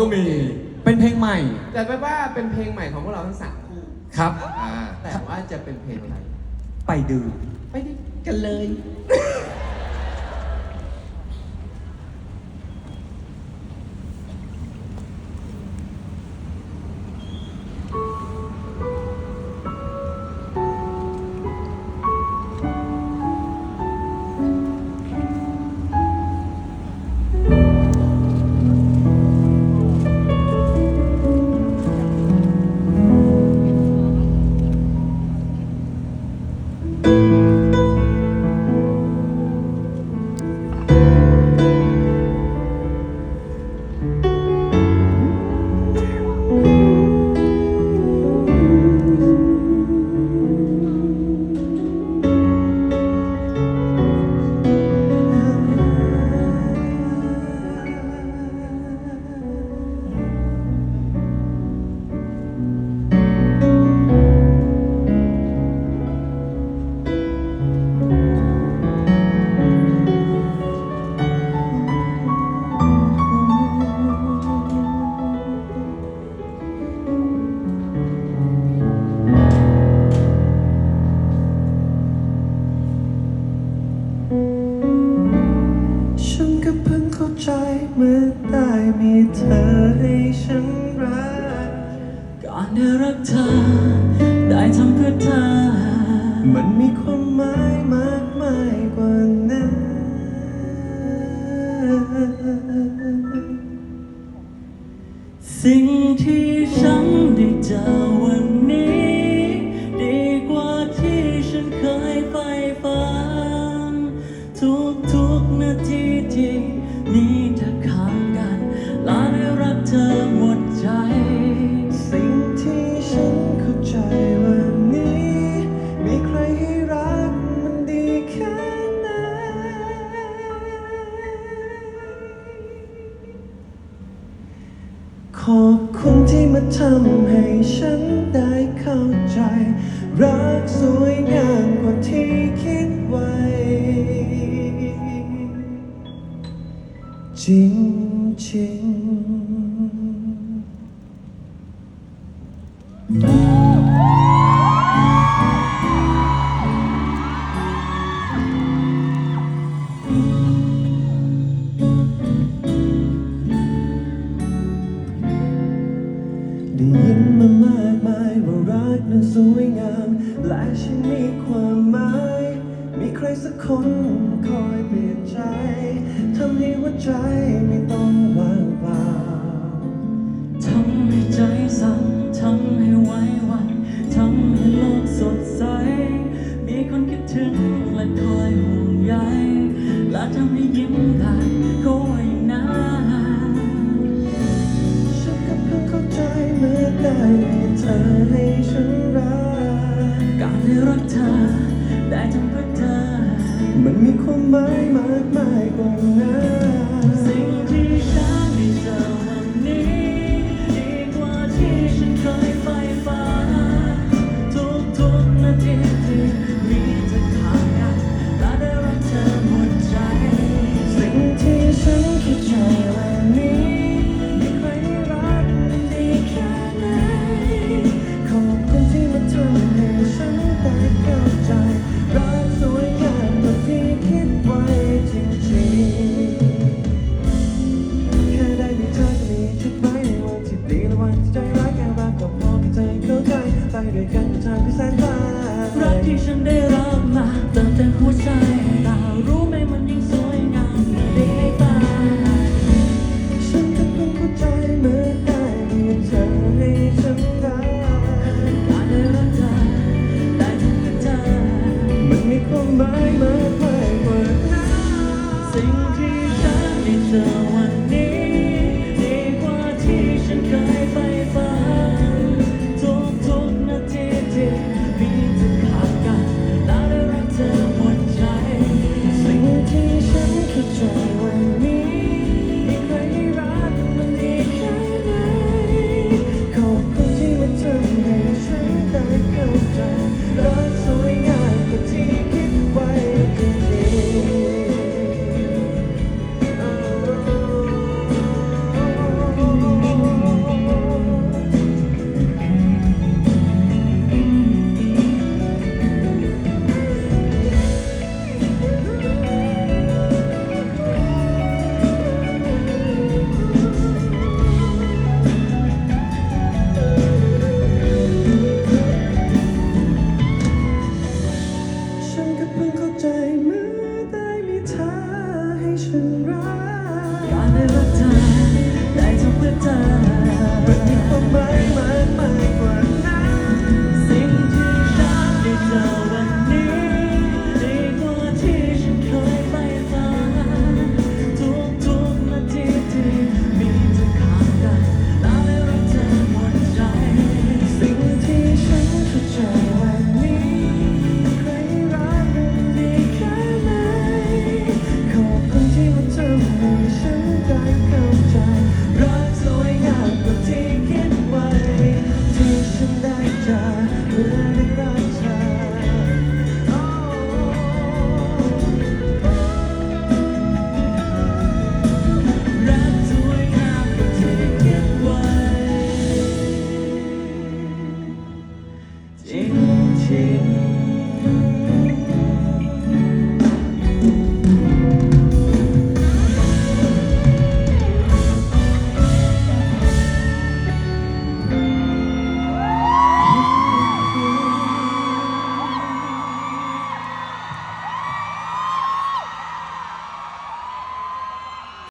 ก็มีเป็นเพลงใหม่แต่แปลว่าเป็นเพลงใหม่ของพวกเราทั้งสามคู่ ครับอ่าแต่ว่าจะเป็นเพลงอะไรไปดู ไปดิกันเลย เมื่อได้มีเธอให้ฉันรัก ก่อนได้รักเธอ ได้ทำเพื่อเธอ มันมีความหมายมากมายกว่านั้น สิ่งที่ฉันได้เจอวันนี้ ดีกว่าที่ฉันเคยใฝ่ฝันทุกทุกๆ ทำให้ฉัน ได้ยินมามากมายว่ารักนั้นสวยงาม และฉันมีความหมาย มีใครสักคนคอยเปลี่ยนใจทำให้หัวใจไม่ต้องว่างเปล่าทำให้ใจสั่นทำให้ไว้วันทำให้โลกสดใส มีคนคิดถึงและคอยห่วงใยและทำให้ยิ้มได้ เธอ ได้ทำเพื่อเธอ มันมีความหมายมากมายกว่านั้น beneath the